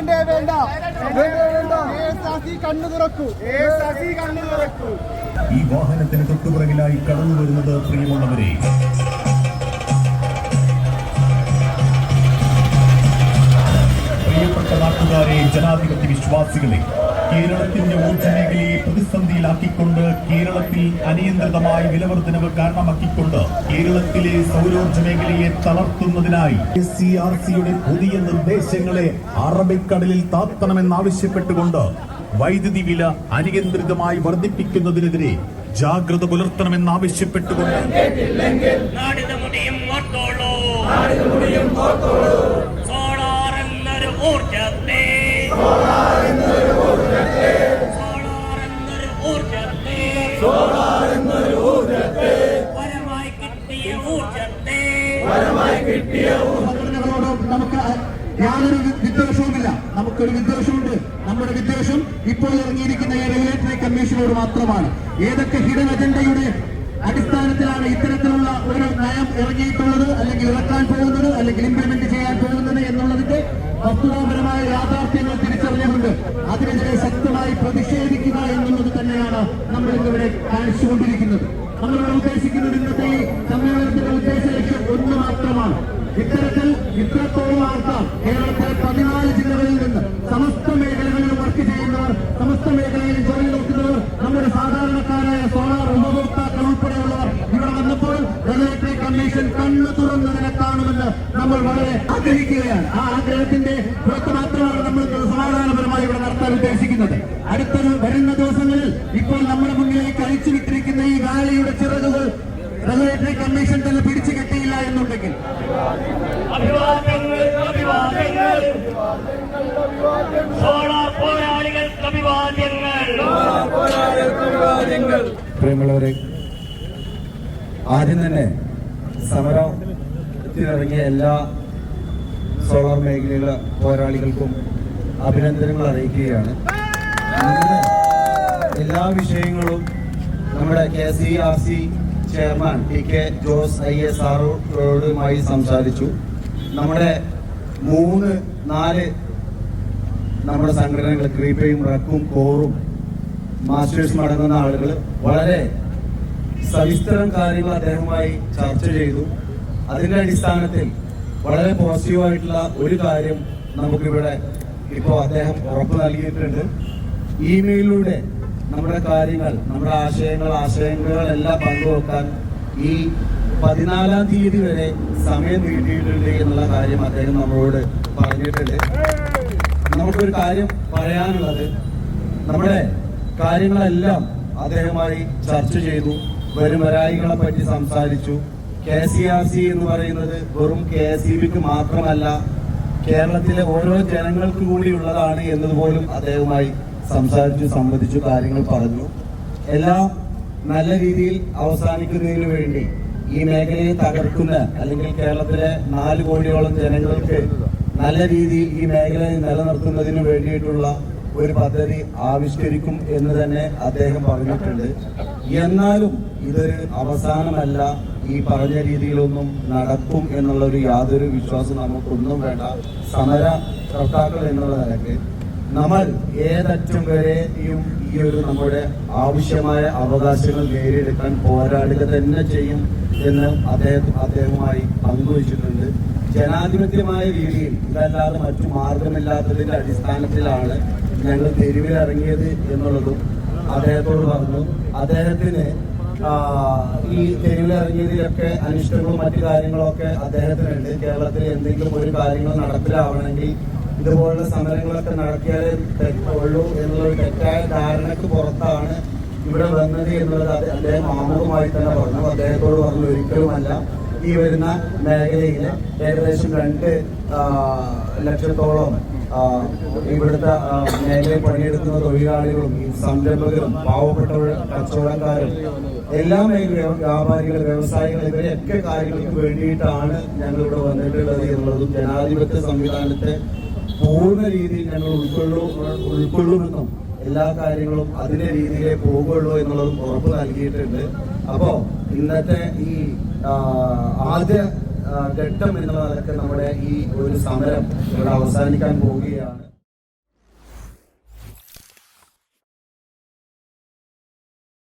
വേണ്ടേ വേണ്ട. കണ്ണു തുറക്കൂ. കണ്ണു തുറക്കൂ. ഈ വാഹനത്തിന് തൊട്ടുപുറകിലായി കടന്നു വരുന്നത് പ്രിയമുള്ളവരെ പ്രിയപ്പെട്ട നാട്ടുകാരെ ജനാധിപത്യ വിശ്വാസികളെ കേരളത്തിന്റെ ഊർജ മേഖലയെ പ്രതിസന്ധിയിലാക്കിക്കൊണ്ട് കേരളത്തിൽ അനിയന്ത്രിതമായ വിലവർദ്ധനവ് കാരണമാക്കിക്കൊണ്ട് കേരളത്തിലെ സൗരോർജ മേഖലയെ തളർത്തുന്നതിനായി എസ് സി ആർ സിയുടെ പുതിയ നിർദ്ദേശങ്ങളെ അറബിക്കടലിൽ താത്തണമെന്നാവശ്യപ്പെട്ടുകൊണ്ട് വൈദ്യുതി വില അനിയന്ത്രിതമായി വർദ്ധിപ്പിക്കുന്നതിനെതിരെ ജാഗ്രത പുലർത്തണമെന്നാവശ്യപ്പെട്ടുകൊണ്ട് എന്നൊരു ഊർജത്തെ. സോളാർ എന്നൊരു ഊർജത്തെ. വരമായി കിട്ടിയ ഊർജത്തെ. സംഘടനകളോട് നമുക്ക് യാതൊരു വിദ്വേഷവുമില്ല. നമുക്കൊരു വിദ്വേഷമുണ്ട്. നമ്മുടെ വിദ്വേഷം ഇപ്പോൾ ഇറങ്ങിയിരിക്കുന്ന ഈ റെഗുലേറ്ററി കമ്മീഷനോട് മാത്രമാണ്. ഏതൊക്കെ ഹിഡൻ അജണ്ടയുടെ അടിസ്ഥാനത്തിലാണ് ഇത്തരത്തിലുള്ള ഒരു നയം ഇറങ്ങിയിട്ടുള്ളത് അല്ലെങ്കിൽ ഇറക്കാൻ പോകുന്നത് അല്ലെങ്കിൽ ഇംപ്ലിമെന്റ് ചെയ്യാൻ പോകുന്നത് എന്നുള്ളതിന്റെ വസ്തുതാപരമായ യാഥാർത്ഥ്യങ്ങൾ തിരിച്ചറിഞ്ഞുകൊണ്ട് അതിനെതിരെ ശക്തമായി പ്രതിഷേധിക്കുക എന്നുള്ളത് തന്നെയാണ് നമ്മൾ ഇന്നിവിടെ കാണിച്ചുകൊണ്ടിരിക്കുന്നത്. നമ്മളിവിടെ ഉദ്ദേശിക്കുന്നത് ഇന്നത്തെ ഈ സമ്മേളനത്തിന്റെ ഉദ്ദേശ ലക്ഷ്യം ഒന്ന് മാത്രമാണ്. ഇത്തരത്തിൽ ഇത്രത്തോളം ആൾക്കാർ കേരളത്തിലെ പതിനാല് ജില്ലകളിൽ നിന്ന് സമസ്ത മേഖലകളിൽ വർക്ക് ചെയ്യുന്നവർ സമസ്ത മേഖലയിൽ ജോലി നോക്കുന്നവർ നമ്മുടെ സാധാരണക്കാരായ നമ്മൾ വളരെ ആഗ്രഹിക്കുകയാണ്. ആ ആഗ്രഹത്തിന്റെ പുറത്ത് മാത്രമാണ് നമ്മൾ സമാധാനപരമായി ഇവിടെ നടത്താൻ ഉദ്ദേശിക്കുന്നത്. അടുത്തൊരു വരുന്ന ദിവസങ്ങളിൽ ഇപ്പോൾ നമ്മുടെ മുന്നിലേക്ക് അഴിച്ചു വിട്ടിരിക്കുന്ന ഈ വാലിയുടെ ചിറകുകൾ റെഗുലേറ്ററി കമ്മീഷൻ തന്നെ പിടിച്ചു കിട്ടിയില്ല എന്നുണ്ടെങ്കിൽ. അഭിവാദ്യങ്ങൾ അഭിവാദ്യങ്ങൾ. സോളാർ പോരാളികൾക്ക് അഭിവാദ്യങ്ങൾ. പ്രിയമുള്ളവരെ ആദ്യം തന്നെ സമരത്തിനിറങ്ങിയ എല്ലാ സോളാർ മേഖലയിലെ പോരാളികൾക്കും അഭിനന്ദനങ്ങൾ അറിയിക്കുകയാണ്. എല്ലാ വിഷയങ്ങളും നമ്മുടെ K C R C chairman T K Jose I S ആറോടുമായി സംസാരിച്ചു. നമ്മുടെ മൂന്ന് നാല് നമ്മുടെ സംഘടനകൾ ക്രീപ്പയും റക്കും കോറും മാസ്റ്റേഴ്സും അടങ്ങുന്ന ആളുകൾ വളരെ സവിസ്തരം കാര്യങ്ങൾ അദ്ദേഹവുമായി ചർച്ച ചെയ്തു. അതിന്റെ അടിസ്ഥാനത്തിൽ വളരെ പോസിറ്റീവായിട്ടുള്ള ഒരു കാര്യം നമുക്കിവിടെ ഇപ്പോൾ അദ്ദേഹം ഉറപ്പ് നൽകിയിട്ടുണ്ട്. ഇമെയിലിലൂടെ നമ്മുടെ കാര്യങ്ങൾ നമ്മുടെ ആശയങ്ങൾ ആശയങ്ങൾ എല്ലാം പങ്കുവെക്കാൻ ഈ പതിനാലാം തീയതി വരെ സമയം നീട്ടിയിട്ടുണ്ട് എന്നുള്ള കാര്യം അദ്ദേഹം നമ്മളോട് പറഞ്ഞിട്ടുണ്ട്. നമുക്കൊരു കാര്യം പറയാനുള്ളത് നമ്മുടെ കാര്യങ്ങളെല്ലാം അദ്ദേഹമായി ചർച്ച ചെയ്തു വരും വരായികളെ പറ്റി സംസാരിച്ചു കെ സി ആർ സി എന്ന് പറയുന്നത് വെറും കെ എസ് ഇ ബിക്ക് മാത്രമല്ല കേരളത്തിലെ ഓരോ ജനങ്ങൾക്ക് കൂടി ഉള്ളതാണ് എന്നതുപോലും അദ്ദേഹവുമായി സംസാരിച്ചു സംബന്ധിച്ചു കാര്യങ്ങൾ പറഞ്ഞു. എല്ലാം നല്ല രീതിയിൽ അവസാനിക്കുന്നതിന് വേണ്ടി ഈ മേഖലയെ തകർക്കുന്ന അല്ലെങ്കിൽ കേരളത്തിലെ നാല് കോടിയോളം ജനങ്ങൾക്ക് നല്ല രീതിയിൽ ഈ മേഖലയെ നിലനിർത്തുന്നതിന് വേണ്ടിയിട്ടുള്ള ഒരു പദ്ധതി ആവിഷ്കരിക്കും എന്ന് തന്നെ അദ്ദേഹം പറഞ്ഞിട്ടുണ്ട്. എന്നാലും ഇതൊരു അവസാനമല്ല. ഈ പറഞ്ഞ രീതിയിലൊന്നും നടക്കും എന്നുള്ള ഒരു യാതൊരു വിശ്വാസം നമുക്കൊന്നും വേണ്ട. സമര കർത്താക്കൾ എന്നുള്ള നിലയ്ക്ക് നമ്മൾ ഏതറ്റം വരെയും ഈ ഒരു നമ്മുടെ ആവശ്യമായ അവകാശങ്ങൾ നേടിയെടുക്കാൻ പോരാടുക തന്നെ ചെയ്യും എന്ന് അദ്ദേഹം അദ്ദേഹവുമായി പങ്കുവച്ചിട്ടുണ്ട്. ജനാധിപത്യമായ രീതിയിൽ ഇതല്ലാതെ മറ്റു മാർഗമില്ലാത്തതിന്റെ അടിസ്ഥാനത്തിലാണ് ഞങ്ങൾ തെരുവിലിറങ്ങിയത് എന്നുള്ളതും അദ്ദേഹത്തോട് പറഞ്ഞു. അദ്ദേഹത്തിന് ഈ തെരുവിലിറങ്ങിയതിലൊക്കെ അനിഷ്ടങ്ങളും മറ്റു കാര്യങ്ങളൊക്കെ അദ്ദേഹത്തിനുണ്ട്. കേരളത്തിൽ എന്തെങ്കിലും ഒരു കാര്യങ്ങൾ നടപ്പിലാവണമെങ്കിൽ ഇതുപോലുള്ള സമരങ്ങളൊക്കെ നടത്തിയാലേ തെറ്റുള്ളൂ എന്നുള്ളൊരു തെറ്റായ ധാരണക്ക് പുറത്താണ് ഇവിടെ വന്നത് എന്നുള്ളത് അദ്ദേഹം ആമുഖമായി തന്നെ പറഞ്ഞു. അദ്ദേഹത്തോട് പറഞ്ഞു ഒരിക്കലുമല്ല. ഈ വരുന്ന മേഖലയിൽ ഏകദേശം രണ്ട് ലക്ഷത്തോളം ഇവിടുത്തെ മേഖലയിൽ പണിയെടുക്കുന്ന തൊഴിലാളികളും സംരംഭകരും പാവപ്പെട്ട കച്ചവടക്കാരും എല്ലാ മേഖലയും വ്യാപാരികൾ വ്യവസായികൾ ഇവരെയൊക്കെ കാര്യങ്ങൾക്ക് വേണ്ടിയിട്ടാണ് ഞങ്ങൾ ഇവിടെ വന്നിട്ടുള്ളത് എന്നുള്ളതും ജനാധിപത്യ സംവിധാനത്തെ പൂർണ രീതിയിൽ ഞങ്ങൾ ഉൾക്കൊള്ളു ഉൾക്കൊള്ളുമെന്നും എല്ലാ കാര്യങ്ങളും അതിന്റെ രീതിയിലേ പോകുള്ളൂ എന്നുള്ളതും ഉറപ്പ് നൽകിയിട്ടുണ്ട്. അപ്പോ ഇന്നത്തെ ഈ ആദ്യ ഘട്ടം എന്നുള്ള നിലയ്ക്ക് നമ്മുടെ ഈ ഒരു സമരം ഇവിടെ അവസാനിക്കാൻ പോവുകയാണ്.